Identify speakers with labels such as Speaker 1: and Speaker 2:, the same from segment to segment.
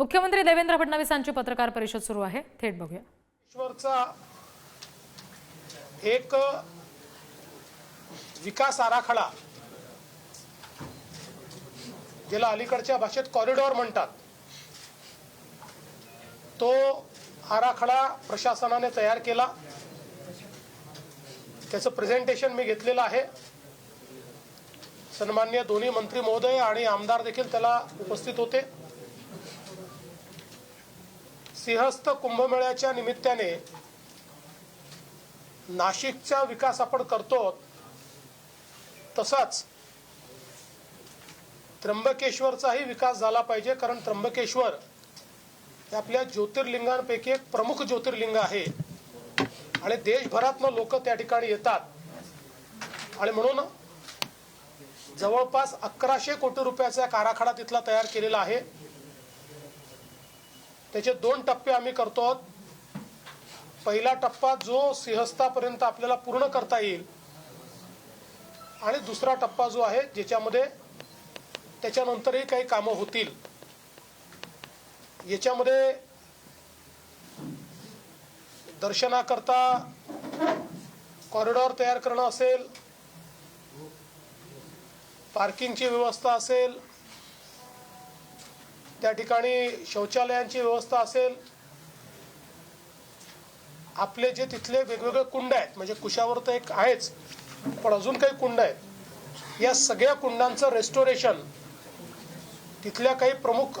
Speaker 1: मुख्यमंत्री देवेंद्र फडणवीसांची पत्रकार परिषद सुरू आहे. थेट बघूया.
Speaker 2: एक विकास आराखडा ज्याला अलीकडच्या भाषेत कॉरिडॉर म्हणतात तो आराखडा प्रशासनाने तयार केला. त्याचं प्रेझेंटेशन मी घेतलेलं आहे. सन्मान्य दोन्ही मंत्री महोदय आणि आमदार देखील त्याला उपस्थित होते. सिंहस्थ कुंभमेळ्याच्या निमित्ताने नाशिकचा विकास आपण करतो तसाच त्र्यंबकेश्वरचाही विकास झाला पाहिजे कारण त्र्यंबकेश्वर हे आपल्या ज्योतिर्लिंगांपैकी एक प्रमुख ज्योतिर्लिंग आहे. आणि देशभरातनं लोक त्या ठिकाणी येतात. आणि म्हणून जवळपास अकराशे कोटी रुपयाचा एक आराखडा तिथला तयार केलेला आहे. त्याचे दोन टप्पे आम्ही करतो आहोत. पहिला टप्पा जो सिंहस्थापर्यंत आपल्याला पूर्ण करता येईल आणि दुसरा टप्पा जो आहे ज्याच्यामध्ये त्याच्यानंतरही काही कामं होतील. याच्यामध्ये दर्शनाकरता कॉरिडॉर तयार करणं असेल पार्किंगची व्यवस्था असेल त्या ठिकाणी शौचालयांची व्यवस्था असेल आपले जे तिथले वेगवेगळे कुंड आहेत म्हणजे कुशावर तर एक आहेच पण अजून काही कुंड आहेत या सगळ्या कुंडांचं रेस्टोरेशन तिथल्या काही प्रमुख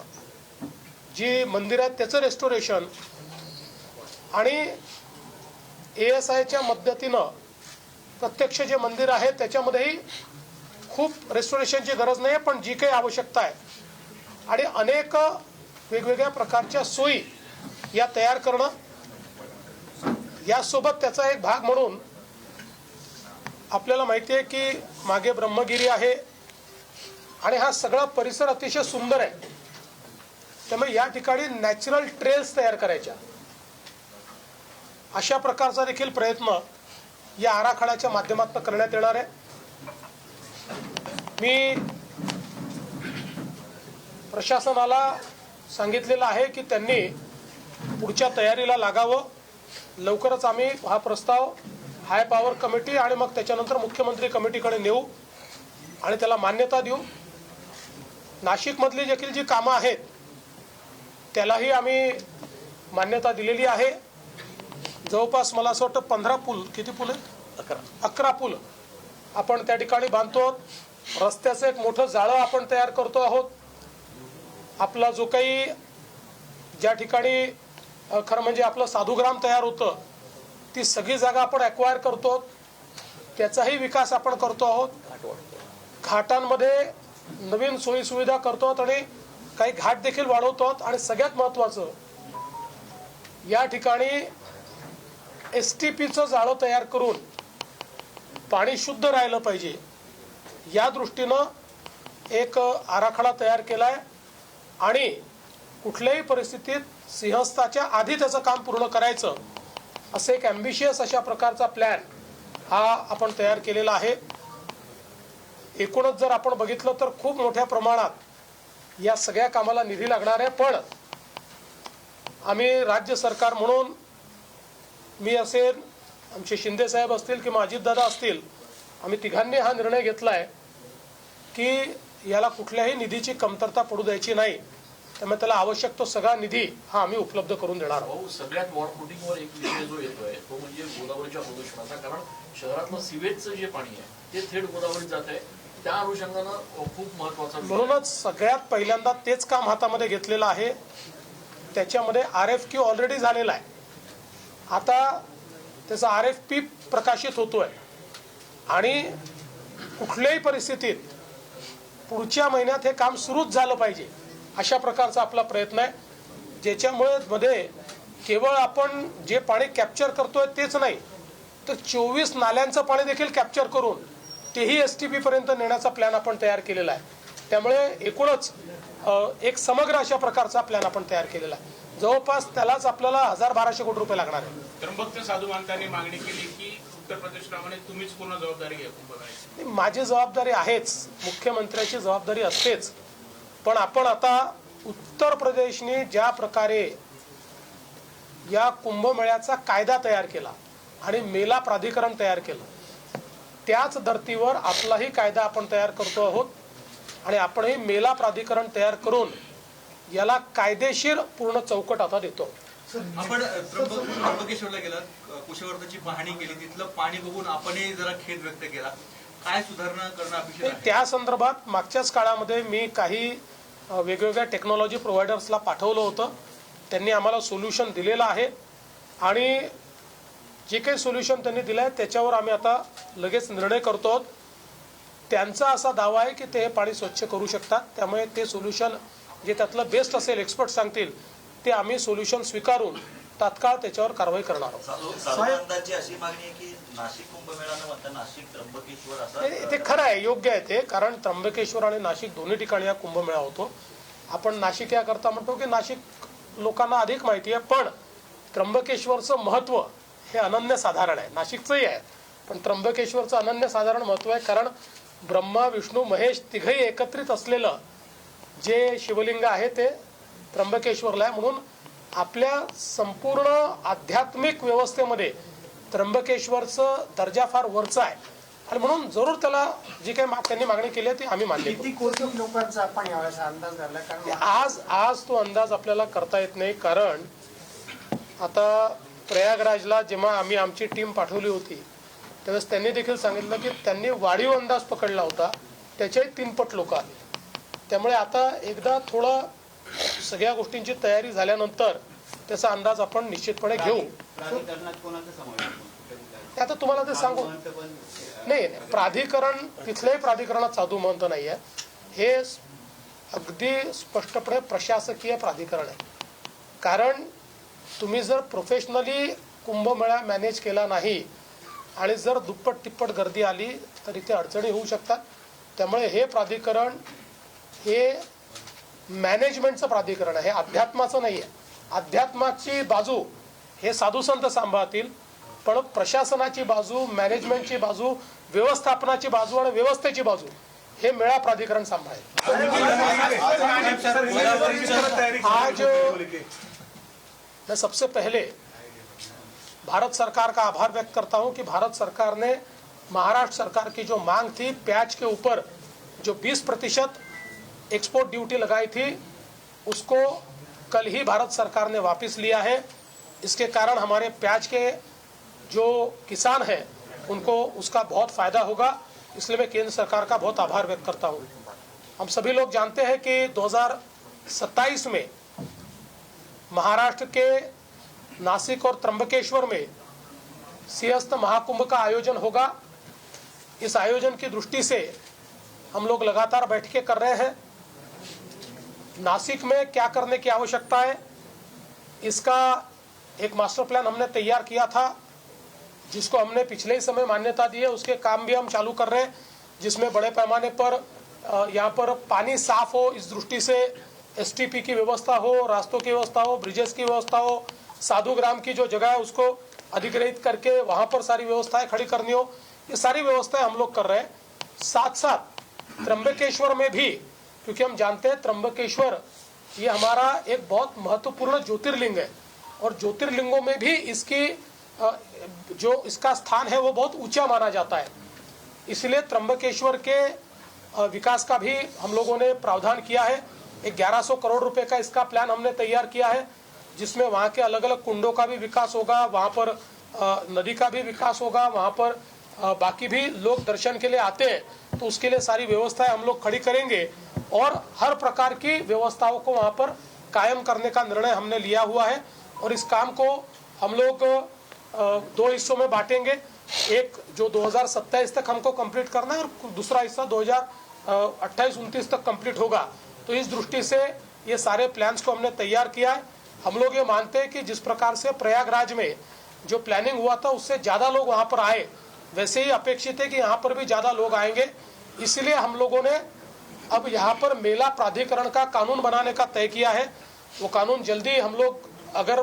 Speaker 2: जी मंदिर आहेत त्याचं रेस्टोरेशन आणि ए एस आयच्या मदतीनं प्रत्यक्ष जे मंदिर आहे त्याच्यामध्येही खूप रेस्टोरेशनची गरज नाही आहे पण जी काही आवश्यकता आहे आणि अनेक वेगवेगळ्या प्रकारच्या सोयी या तयार करणं यासोबत त्याचा एक भाग म्हणून आपल्याला माहिती आहे की मागे ब्रह्मगिरी आहे आणि हा सगळा परिसर अतिशय सुंदर आहे. त्यामुळे या ठिकाणी नॅचरल ट्रेल्स तयार करायच्या. अशा प्रकारचा देखील प्रयत्न या आराखड्याच्या माध्यमातून करण्यात येणार आहे. मी प्रशासनाला सांगितलेलं आहे की त्यांनी पुढच्या तयारीला लागावं. लवकरच आम्ही हा प्रस्ताव हाय पॉवर कमिटी आणि मग त्याच्यानंतर मुख्यमंत्री कमिटीकडे नेऊ आणि त्याला मान्यता देऊ. नाशिकमधली देखील जी कामं आहेत त्यालाही आम्ही मान्यता दिलेली आहे. जवळपास मला असं वाटतं पंधरा पूल किती पूल आहेत? अकरा. अकरा पूल. आपण त्या ठिकाणी बांधतो आहोत. रस्त्याचं एक मोठं जाळं आपण तयार करतो आहोत. आपला जो काही ज्या ठिकाणी खरं म्हणजे आपलं साधुग्राम तयार होतं ती सगळी जागा आपण अक्वायर करतो त्याचाही विकास आपण करतो आहोत. घाटांमध्ये नवीन सोयीसुविधा करतो आहोत आणि काही घाट देखील वाढवतो आहोत. आणि सगळ्यात महत्त्वाचं या ठिकाणी एस टी पीचं जाळं तयार करून पाणी शुद्ध राहिलं पाहिजे. या दृष्टीनं एक आराखडा तयार केला आहे आणि कुठल्याही परिस्थितीत सिंहस्थाच्या आधी त्याचं काम पूर्ण करायचं असं एक ॲम्बिशियस अशा प्रकारचा प्लॅन हा आपण तयार केलेला आहे. एकूणच जर आपण बघितलं तर खूप मोठ्या प्रमाणात या सगळ्या कामाला निधी लागणार आहे. पण आम्ही राज्य सरकार म्हणून मी असेल आमचे शिंदे साहेब असतील किंवा अजितदादा असतील आम्ही तिघांनी हा निर्णय घेतला आहे की याला कुठल्याही निधीची कमतरता पडू द्यायची नाही. त्यामुळे त्याला आवश्यक तो सगळा निधी हा आम्ही उपलब्ध करून देणार आहोत.
Speaker 3: सगळ्यात वॉटफुटिंगवर एक विषय जो येतोय तो म्हणजे गोदावरीच्या प्रदूषणाचा. कारण शहरातलं सिवेजचं जे पाणी आहे ते थेट गोदावरीत जात आहे त्या अनुषंगानं खूप महत्त्वाचा.
Speaker 2: म्हणूनच सगळ्यात पहिल्यांदा तेच काम हातामध्ये घेतलेलं आहे. त्याच्यामध्ये आर एफ क्यू ऑलरेडी झालेला आहे. आता त्याचा आर एफ पी प्रकाशित होतोय. आणि कुठल्याही परिस्थितीत पुढच्या महिन्यात हे काम सुरूच झालं पाहिजे अशा प्रकारचा आपला प्रयत्न आहे. ज्याच्यामुळे मध्ये केवळ आपण जे पाणी कॅप्चर करतोय तेच नाही तर चोवीस नाल्यांचं पाणी देखील कॅप्चर करून तेही एस टी पर्यंत नेण्याचा प्लॅन आपण तयार केलेला आहे. त्यामुळे एकूणच एक समग्र अशा प्रकारचा प्लॅन आपण तयार केलेला आहे. जवळपास त्यालाच आपल्याला हजार बाराशे कोटी रुपये लागणार आहे.
Speaker 4: त्र्यंबकच्या साधू मानतांनी मागणी केली की उत्तर तुम्हीच पूर्ण जबाबदारी घ्या
Speaker 2: माझी जबाबदारी आहेच. मुख्यमंत्र्याची जबाबदारी असतेच. पण आपण आता उत्तर प्रदेशने ज्या प्रकारे या कुंभमेळ्याचा कायदा तयार केला आणि मेला प्राधिकरण तयार केलं त्याच धर्तीवर आपलाही कायदा आपण तयार करतो आहोत आणि आपणही मेला प्राधिकरण तयार करून याला कायदेशीर पूर्ण चौकट आता देतो
Speaker 5: आपण त्र्यंबक त्र्यंबकेश्वरला गेलात कुशवर्धनची पाहणी केली तिथलं पाणी बघून आपणही जरा खेद व्यक्त केला. काय सुधारणा करणं अपेक्षित
Speaker 2: त्या संदर्भात मागच्याच काळामध्ये मी काही वेगवेगळ्या टेक्नॉलॉजी प्रोव्हायडर्सला पाठवलं होतं. त्यांनी आम्हाला सोल्युशन दिलेलं आहे. आणि जे काही सोल्युशन त्यांनी दिलं आहे त्याच्यावर आम्ही आता लगेच निर्णय करतो त्यांचा असा दावा आहे की ते हे पाणी स्वच्छ करू शकतात. त्यामुळे ते सोल्युशन जे त्यातलं बेस्ट असेल एक्सपर्ट सांगतील ते आम्ही सोल्युशन स्वीकारून तात्काळ त्याच्यावर कारवाई करणार आहोत.
Speaker 6: साधू साधू अंदाजची अशी मागणी आहे की नाशिक कुंभमेळा न म्हणता नाशिक त्र्यंबकेश्वर असा
Speaker 2: नाही, ते खरं आहे योग्य आहे ते. कारण त्र्यंबकेश्वर आणि नाशिक दोन्ही ठिकाणी हा कुंभमेळा होतो. आपण नाशिक याकरता म्हणतो की नाशिक लोकांना अधिक माहिती आहे पण त्र्यंबकेश्वरचं महत्त्व हे अनन्यसाधारण आहे. नाशिकचंही आहे पण त्र्यंबकेश्वरचं अनन्यसाधारण महत्त्व आहे कारण ब्रह्मा विष्णू महेश तिघही एकत्रित असलेलं जे शिवलिंग आहे ते त्र्यंबकेश्वरला आहे. म्हणून आपल्या संपूर्ण आध्यात्मिक व्यवस्थेमध्ये त्र्यंबकेश्वरचं दर्जा फार वरचा आहे. आणि म्हणून जरूर त्याला जी काही त्यांनी मागणी केली आहे ती आम्ही मान्य
Speaker 7: कोटी लोकांचा आपण यावेळेस अंदाज धरला? कारण
Speaker 2: आज आज तो अंदाज आपल्याला करता येत नाही. कारण आता प्रयागराजला जेव्हा आम्ही आमची टीम पाठवली होती त्यावेळेस त्यांनी देखील सांगितलं की त्यांनी वाढीव अंदाज पकडला होता. त्याच्याही तीनपट लोक आले. त्यामुळे आता एकदा थोडा सगळ्या गोष्टींची तयारी झाल्यानंतर त्याचा अंदाज आपण निश्चितपणे घेऊ. आता तुम्हाला ते सांगू. नाही नाही. प्राधिकरण तिथल्याही प्राधिकरणात साधू महंत नाही आहे. हे अगदी स्पष्टपणे प्रशासकीय प्राधिकरण आहे. कारण तुम्ही जर प्रोफेशनली कुंभमेळा मॅनेज केला नाही आणि जर दुप्पट तिप्पट गर्दी आली तर इथे अडचणी होऊ शकतात. त्यामुळे हे प्राधिकरण हे मॅनेजमेंटचं प्राधिकरण आहे हे अध्यात्माचं नाही आहे अध्यात्माची बाजू हे साधू संत सांभाळतील पण प्रशासनाची बाजू मॅनेजमेंटची बाजू व्यवस्थापनाची बाजू आणि व्यवस्थेची बाजू हे मेळा प्राधिकरण सांभाळेल. आज मैं सबसे पहले भारत सरकार का आभार व्यक्त करता हूं कि भारत सरकार ने महाराष्ट्र सरकार की जो मांग थी प्याज के ऊपर जो 20 प्रतिशत एक्सपोर्ट ड्यूटी लगाई थी, उसको कल ही भारत सरकार ने वापस लिया है। इसके कारण हमारे प्याज के जो किसान हैं, उनको उसका बहुत फ़ायदा होगा। इसलिए मैं केंद्र सरकार का बहुत आभार व्यक्त करता हूँ। हम सभी लोग जानते हैं कि 2027 में महाराष्ट्र के नासिक और त्र्यंबकेश्वर में सिंहस्थ महाकुंभ का आयोजन होगा। इस आयोजन की दृष्टि से हम लोग लगातार बैठकें कर रहे हैं। नासिक में क्या करने की आवश्यकता है, इसका एक मास्टर प्लान हमने तैयार किया था, जिसको हमने पिछले ही समय मान्यता दी है, उसके काम भी हम चालू कर रहे हैं, जिसमें बड़े पैमाने पर यहाँ पर पानी साफ़ हो, इस दृष्टि से एसटीपी की व्यवस्था हो, रास्तों की व्यवस्था हो, ब्रिजेस की व्यवस्था हो, साधु ग्राम की जो जगह है, उसको अधिग्रहित करके वहाँ पर सारी व्यवस्थाएँ खड़ी करनी हो, ये सारी व्यवस्थाएँ हम लोग कर रहे हैं। साथ साथ त्र्यंबकेश्वर में भी क्योंकि हम जानते हैं त्र्यंबकेश्वर, ये हमारा एक बहुत महत्वपूर्ण ज्योतिर्लिंग है। और ज्योतिर्लिंगों में भी इसकी जो इसका स्थान है, वो बहुत ऊँचा माना जाता है। इसलिए त्र्यंबकेश्वर के विकास का भी हम लोगों ने प्रावधान किया है। एक 1100 करोड़ रुपए का इसका प्लान हमने तैयार किया है, जिसमें वहाँ के अलग अलग कुंडों का भी विकास होगा, वहाँ पर नदी का भी विकास होगा, वहाँ पर बाकी भी लोग दर्शन के लिए आते हैं। तो उसके लिए सारी व्यवस्थाएँ हम लोग खड़ी करेंगे और हर प्रकार की व्यवस्थाओं को वहाँ पर कायम करने का निर्णय हमने लिया हुआ है और इस काम को हम लोग दो हिस्सों में बांटेंगे। एक जो 2027 तक हमको कंप्लीट करना है और दूसरा हिस्सा 2028 उनतीस तक कंप्लीट होगा। तो इस दृष्टि से ये सारे प्लान्स को हमने तैयार किया है। हम लोग ये मानते हैं कि जिस प्रकार से प्रयागराज में जो प्लानिंग हुआ था, उससे ज़्यादा लोग वहाँ पर आए। वैसे ही अपेक्षित है कि यहाँ पर भी ज़्यादा लोग आएँगे इसलिए हम लोगों ने अब यहाँ पर मेला प्राधिकरण का कानून बनाने का तय किया है वो कानून जल्दी हम लोग अगर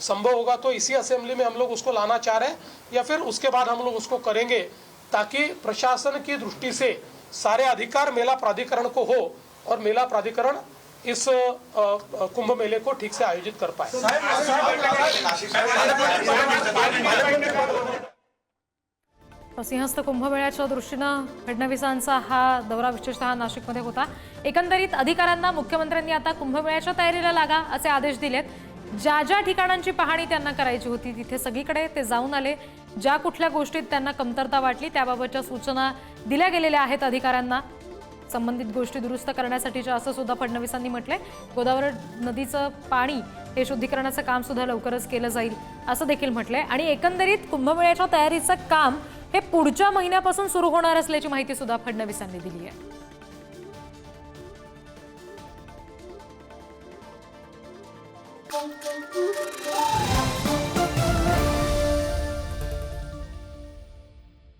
Speaker 2: संभव होगा तो इसी असेंबली में हम लोग उसको लाना चाह रहे हैं या फिर उसके बाद हम लोग उसको करेंगे ताकि प्रशासन की दृष्टि से सारे अधिकार मेला प्राधिकरण को हो और मेला प्राधिकरण इस अ, अ, कुंभ मेले को ठीक से आयोजित कर पाए
Speaker 1: सिंहस्थ कुंभमेळ्याच्या दृष्टीनं फडणवीसांचा हा दौरा विशेषतः नाशिकमध्ये होता. एकंदरीत अधिकाऱ्यांना मुख्यमंत्र्यांनी आता कुंभमेळ्याच्या तयारीला लागा असे आदेश दिलेत. ज्या ज्या ठिकाणांची पाहणी त्यांना करायची होती तिथे सगळीकडे ते जाऊन आले. ज्या कुठल्या गोष्टीत त्यांना कमतरता वाटली त्याबाबतच्या सूचना दिल्या गेलेल्या आहेत अधिकाऱ्यांना. संबंधित गोष्टी दुरुस्त करण्यासाठीच्या असं सुद्धा फडणवीसांनी म्हटलंय. गोदावरी नदीचं पाणी हे शुद्धीकरणाचं काम सुद्धा लवकरच केलं जाईल असं देखील म्हटलंय. आणि एकंदरीत कुंभमेळ्याच्या तयारीचं काम हे पुढच्या महिन्यापासून सुरू होणार असल्याची माहिती सुद्धा फडणवीसांनी दिली आहे.